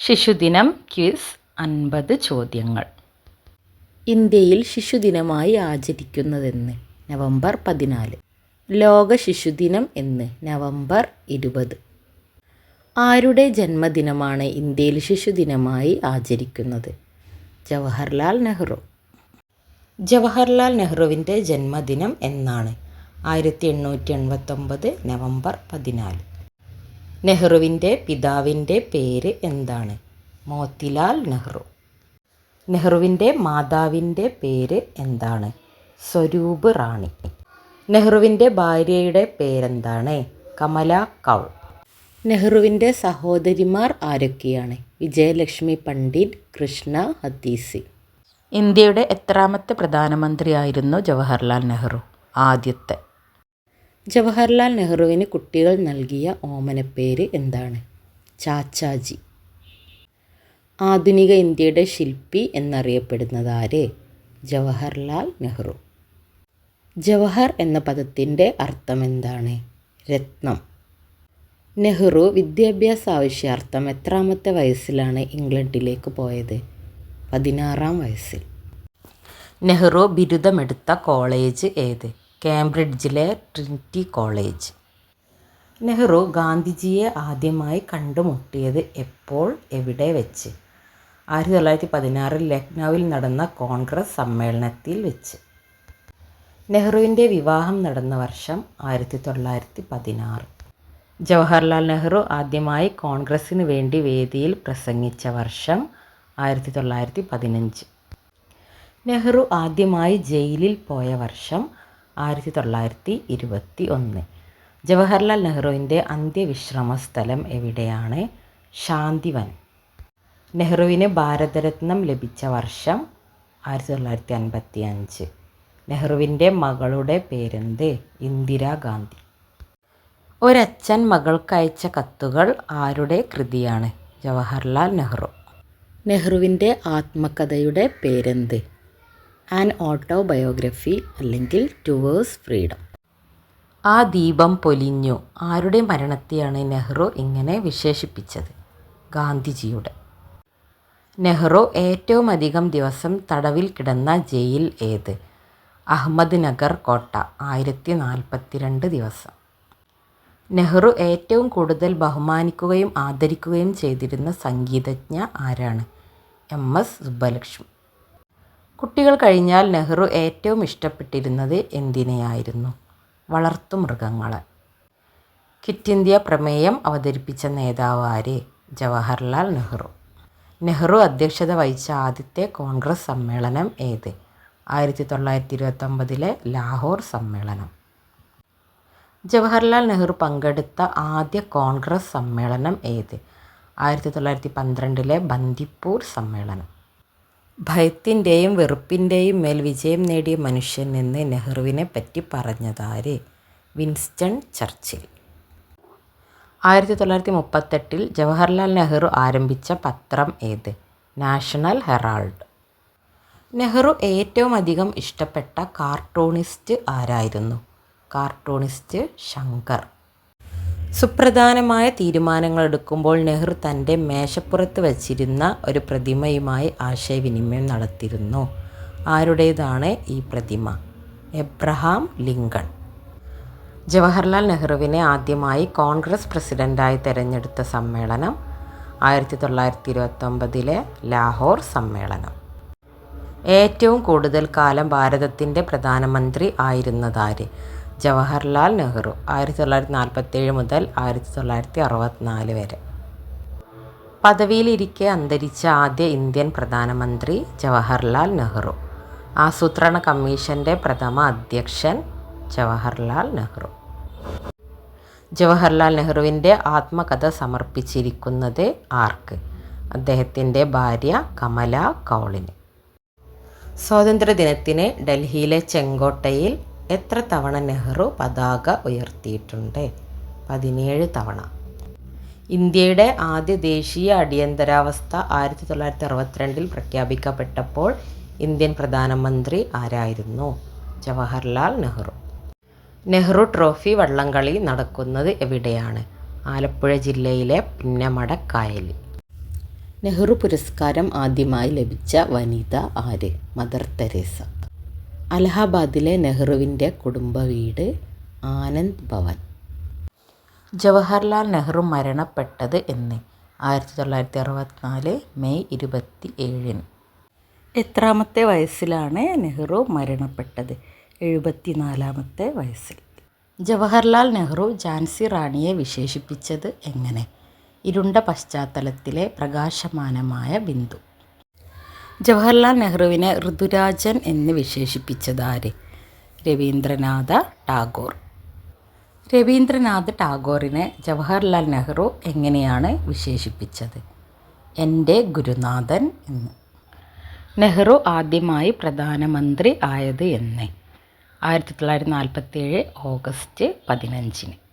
ശിശുദിനം ക്വിസ് അൻപത് ചോദ്യങ്ങൾ. ഇന്ത്യയിൽ ശിശുദിനമായി ആചരിക്കുന്നതെന്ന് നവംബർ പതിനാല്. ലോക ശിശുദിനം എന്ന് നവംബർ ഇരുപത്. ആരുടെ ജന്മദിനമാണ് ഇന്ത്യയിൽ ശിശുദിനമായി ആചരിക്കുന്നത്? ജവഹർലാൽ നെഹ്റു. ജവഹർലാൽ നെഹ്റുവിന്റെ ജന്മദിനം എന്നാണ്. ആയിരത്തി എണ്ണൂറ്റി എൺപത്തൊമ്പത് നവംബർ പതിനാല്. നെഹ്റുവിന്റെ പിതാവിന്റെ പേര് എന്താണ്? മോത്തിലാൽ നെഹ്റു. നെഹ്റുവിന്റെ മാതാവിന്റെ പേര് എന്താണ്? സ്വരൂപ് റാണി. നെഹ്റുവിന്റെ ഭാര്യയുടെ പേരെന്താണ്? കമല കൗൾ. നെഹ്റുവിന്റെ സഹോദരിമാർ ആരൊക്കെയാണ്? വിജയലക്ഷ്മി പണ്ഡിറ്റ് കൃഷ്ണ ഹത്തീസി. ഇന്ത്യയുടെ എത്രാമത്തെ പ്രധാനമന്ത്രിയായിരുന്നു ജവഹർലാൽ നെഹ്റു. ആദ്യത്തെ. ജവഹർലാൽ നെഹ്റുവിന് കുട്ടികൾ നൽകിയ ഓമനപ്പേര് എന്താണ്? ചാച്ചാജി. ആധുനിക ഇന്ത്യയുടെ ശില്പി എന്നറിയപ്പെടുന്നത് ആര്? ജവഹർലാൽ നെഹ്റു. ജവഹർ എന്ന പദത്തിന്റെ അർത്ഥം എന്താണ്? രത്നം. നെഹ്റു വിദ്യാഭ്യാസ ആവശ്യാർത്ഥം എത്രാമത്തെ വയസ്സിലാണ് ഇംഗ്ലണ്ടിലേക്ക് പോയത്? പതിനാറാം വയസ്സിൽ. നെഹ്റു ബിരുദമെടുത്ത കോളേജ് ഏത്? കേംബ്രിഡ്ജിലെ ട്രിനിറ്റി കോളേജ്. നെഹ്റു ഗാന്ധിജിയെ ആദ്യമായി കണ്ടുമുട്ടിയത് എപ്പോൾ എവിടെ വെച്ച്? ആയിരത്തി തൊള്ളായിരത്തി പതിനാറിൽ ലക്നൌവിൽ നടന്ന കോൺഗ്രസ് സമ്മേളനത്തിൽ വെച്ച്. നെഹ്റുവിന്റെ വിവാഹം നടന്ന വർഷം ആയിരത്തി തൊള്ളായിരത്തി പതിനാറ് ജവഹർലാൽ നെഹ്റു ആദ്യമായി കോൺഗ്രസ്സിന് വേണ്ടി വേദിയിൽ പ്രസംഗിച്ച വർഷം ആയിരത്തി തൊള്ളായിരത്തി പതിനഞ്ച് നെഹ്റു ആദ്യമായി ജയിലിൽ പോയ വർഷം ആയിരത്തി തൊള്ളായിരത്തി ഇരുപത്തി ഒന്ന് ജവഹർലാൽ നെഹ്റുവിന്റെ അന്ത്യവിശ്രമ സ്ഥലം എവിടെയാണ്? ശാന്തിവൻ. നെഹ്റുവിന് ഭാരതരത്നം ലഭിച്ച വർഷം ആയിരത്തി തൊള്ളായിരത്തി അൻപത്തി അഞ്ച് നെഹ്റുവിന്റെ മകളുടെ പേരെന്ത്? ഇന്ദിരാഗാന്ധി ഒരച്ഛൻ മകൾക്കയച്ച കത്തുകൾ ആരുടെ കൃതിയാണ്? ജവഹർലാൽ നെഹ്റു. നെഹ്റുവിന്റെ ആത്മകഥയുടെ പേരെന്ത്? ആൻ ഓട്ടോബയോഗ്രഫി അല്ലെങ്കിൽ ടുവേഴ്സ് ഫ്രീഡം. ആ ദീപം പൊലിഞ്ഞു. ആരുടെ മരണത്തെയാണ് നെഹ്റു ഇങ്ങനെ വിശേഷിപ്പിച്ചത്? ഗാന്ധിജിയുടെ. നെഹ്റു ഏറ്റവും അധികം ദിവസം തടവിൽ കിടന്ന ജയിൽ ഏത്? അഹമ്മദ് നഗർ കോട്ട ആയിരത്തി നാൽപ്പത്തിരണ്ട് ദിവസം. നെഹ്റു ഏറ്റവും കൂടുതൽ ബഹുമാനിക്കുകയും ആദരിക്കുകയും ചെയ്തിരുന്ന സംഗീതജ്ഞ ആരാണ്? M S Subbulakshmi. കുട്ടികൾ കഴിഞ്ഞാൽ നെഹ്റു ഏറ്റവും ഇഷ്ടപ്പെട്ടിരുന്നത് എന്തിനെയായിരുന്നു? വളർത്തുമൃഗങ്ങളെ ക്വിറ്റ് ഇന്ത്യ പ്രമേയം അവതരിപ്പിച്ച നേതാവ് ആര് ജവഹർലാൽ നെഹ്റു. നെഹ്റു അധ്യക്ഷത വഹിച്ച ആദ്യത്തെ കോൺഗ്രസ് സമ്മേളനം ഏത്? ആയിരത്തി തൊള്ളായിരത്തി ഇരുപത്തൊമ്പതിലെ ലാഹോർ സമ്മേളനം. ജവഹർലാൽ നെഹ്റു പങ്കെടുത്ത ആദ്യ കോൺഗ്രസ് സമ്മേളനം ഏത്? ആയിരത്തി തൊള്ളായിരത്തി പന്ത്രണ്ടിലെ ബന്ദിപ്പൂർ സമ്മേളനം. ഭയത്തിന്റെയും വെറുപ്പിന്റെയും മേൽ വിജയം നേടിയ മനുഷ്യൻ എന്ന് നെഹ്റുവിനെ പറ്റി പറഞ്ഞതാര്? Winston Churchill. ആയിരത്തി തൊള്ളായിരത്തി മുപ്പത്തെട്ടിൽ ജവഹർലാൽ നെഹ്റു ആരംഭിച്ച പത്രം ഏത്? National Herald. നെഹ്റു ഏറ്റവും അധികം ഇഷ്ടപ്പെട്ട കാർട്ടൂണിസ്റ്റ് ആരായിരുന്നു? കാർട്ടൂണിസ്റ്റ് ശങ്കർ. സുപ്രധാനമായ തീരുമാനങ്ങൾ എടുക്കുമ്പോൾ നെഹ്റു തന്റെ മേശപ്പുറത്ത് വച്ചിരുന്ന ഒരു പ്രതിമയുമായി ആശയവിനിമയം നടത്തിയിരുന്നു. ആരുടേതാണ് ഈ പ്രതിമ? Abraham Lincoln. ജവഹർലാൽ നെഹ്റുവിനെ ആദ്യമായി കോൺഗ്രസ് പ്രസിഡന്റായി തിരഞ്ഞെടുത്ത സമ്മേളനം ആയിരത്തി തൊള്ളായിരത്തി ഇരുപത്തൊമ്പതിലെ ലാഹോർ സമ്മേളനം. ഏറ്റവും കൂടുതൽ കാലം ഭാരതത്തിന്റെ പ്രധാനമന്ത്രി ആയിരുന്നതാര്? ജവഹർലാൽ നെഹ്റു ആയിരത്തി തൊള്ളായിരത്തി നാൽപ്പത്തേഴ് മുതൽ ആയിരത്തി തൊള്ളായിരത്തി അറുപത്തിനാല് വരെ. പദവിയിലിരിക്കെ അന്തരിച്ച ആദ്യ ഇന്ത്യൻ പ്രധാനമന്ത്രി ജവഹർലാൽ നെഹ്റു. ആസൂത്രണ കമ്മീഷന്റെ പ്രഥമ അധ്യക്ഷൻ ജവഹർലാൽ നെഹ്റു. ജവഹർലാൽ നെഹ്റുവിന്റെ ആത്മകഥ സമർപ്പിച്ചിരിക്കുന്നത് ആർക്ക്? അദ്ദേഹത്തിന്റെ ഭാര്യ കമല കൗളിന്. സ്വാതന്ത്ര്യദിനത്തിന് ഡൽഹിയിലെ ചെങ്കോട്ടയിൽ എത്ര തവണ നെഹ്റു പതാക ഉയർത്തിയിട്ടുണ്ട്? പതിനേഴ് തവണ. ഇന്ത്യയുടെ ആദ്യ ദേശീയ അടിയന്തരാവസ്ഥ ആയിരത്തി തൊള്ളായിരത്തി അറുപത്തിരണ്ടിൽ പ്രഖ്യാപിക്കപ്പെട്ടപ്പോൾ ഇന്ത്യൻ പ്രധാനമന്ത്രി ആരായിരുന്നു? ജവഹർലാൽ നെഹ്റു. നെഹ്റു ട്രോഫി വള്ളംകളി നടക്കുന്നത് എവിടെയാണ്? ആലപ്പുഴ ജില്ലയിലെ പിന്നമടക്കായലിൽ. നെഹ്റു പുരസ്കാരം ആദ്യമായി ലഭിച്ച വനിത ആര്? Mother Teresa. അലഹാബാദിലെ നെഹ്റുവിന്റെ കുടുംബ വീട് ആനന്ദ് ഭവൻ. ജവഹർലാൽ നെഹ്റു മരണപ്പെട്ടത് എന്ന് ആയിരത്തി തൊള്ളായിരത്തി അറുപത്തിനാല് മെയ് ഇരുപത്തി ഏഴിന് എത്രാമത്തെ വയസ്സിലാണ് നെഹ്റു മരണപ്പെട്ടത്? എഴുപത്തിനാലാമത്തെ വയസ്സിൽ. ജവഹർലാൽ നെഹ്റു ജാൻസി റാണിയെ വിശേഷിപ്പിച്ചത് എങ്ങനെ? ഇരുണ്ട പശ്ചാത്തലത്തിലെ പ്രകാശമാനമായ ബിന്ദു. ജവഹർലാൽ നെഹ്റുവിനെ ഋതുരാജൻ എന്ന് വിശേഷിപ്പിച്ചതാര്? രവീന്ദ്രനാഥ ടാഗോർ. രവീന്ദ്രനാഥ് ടാഗോറിനെ ജവഹർലാൽ നെഹ്റു എങ്ങനെയാണ് വിശേഷിപ്പിച്ചത്? എന്റെ ഗുരുനാഥൻ എന്ന്. നെഹ്റു ആദ്യമായി പ്രധാനമന്ത്രി ആയത് എന്ന്. ആയിരത്തി തൊള്ളായിരത്തി നാൽപ്പത്തേഴ് ഓഗസ്റ്റ് പതിനഞ്ചിന്.